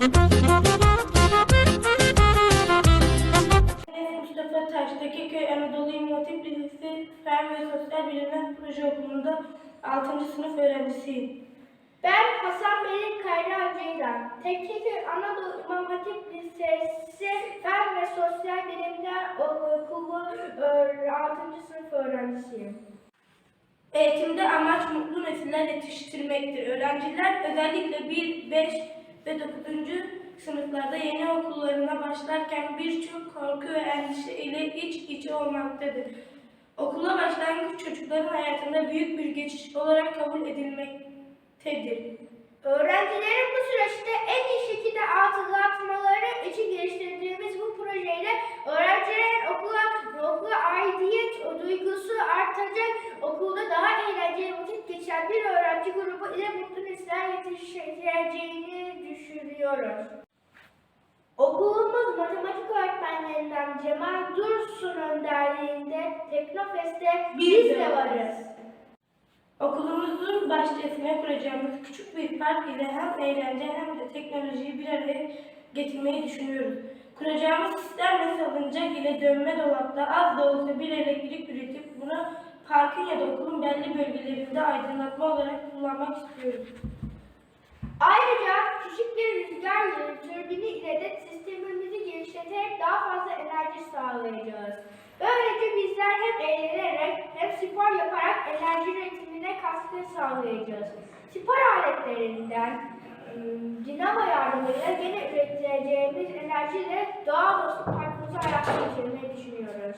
Mustafa Taş'taki Köy Anadolu İmotip Lisesi Fen ve Sosyal Bilimler Proje Okulu'nda 6. sınıf öğrencisiyim. Ben Hasan Bey Kayra Ceylan. Tekkeköy Anadolu İmam Hatip Lisesi Fen ve Sosyal Bilimler Okulu e, 6. sınıf öğrencisiyim. Eğitimde amaç mutlu nesiller yetiştirmektir. Öğrenciler özellikle 1-5 ve 9. sınıflarda yeni okullarına başlarken birçok korku ve endişe ile iç içe olmaktadır. Okula başlayan çocukların hayatında büyük bir geçiş olarak kabul edilmektedir. Öğrencilerin bu süreçte en iyi şekilde hatırlatmaları için geliştirdiğimiz bu projeyle öğrencilerin okula, okula aidiyet duygusu artacak, okulda daha eğlenceli vakit geçen bir öğrenci grubu ile mutlu nesiller yetiştireceğini düşünüyoruz. Okulumuz matematik öğretmenlerinden Cemal Dursun önderliğinde Teknofest'te biz de varız. Okulumuzun bahçesine kuracağımız küçük bir park ile hem eğlence hem de teknolojiyi bir araya getirmeyi düşünüyoruz. Kuracağımız sistem ve salıncak ile dönme dolapta az da olsa bir elektrik üretip bunu parkın ya da okulun belli bölgelerinde aydınlatma olarak kullanmak istiyoruz. Ayrıca küçük bir rüzgar yılı türbini ile de sistemimizi genişleterek daha fazla enerji sağlayacağız. Böylece bizler hem eğlenerek hem spor yaparak enerji üretimine katkı sağlayacağız. Spor aletlerinden ım, dinamo yardımıyla gene üreteceğimiz enerjiyle doğal dostu parkımızı hayata geçirmeyi düşünüyoruz.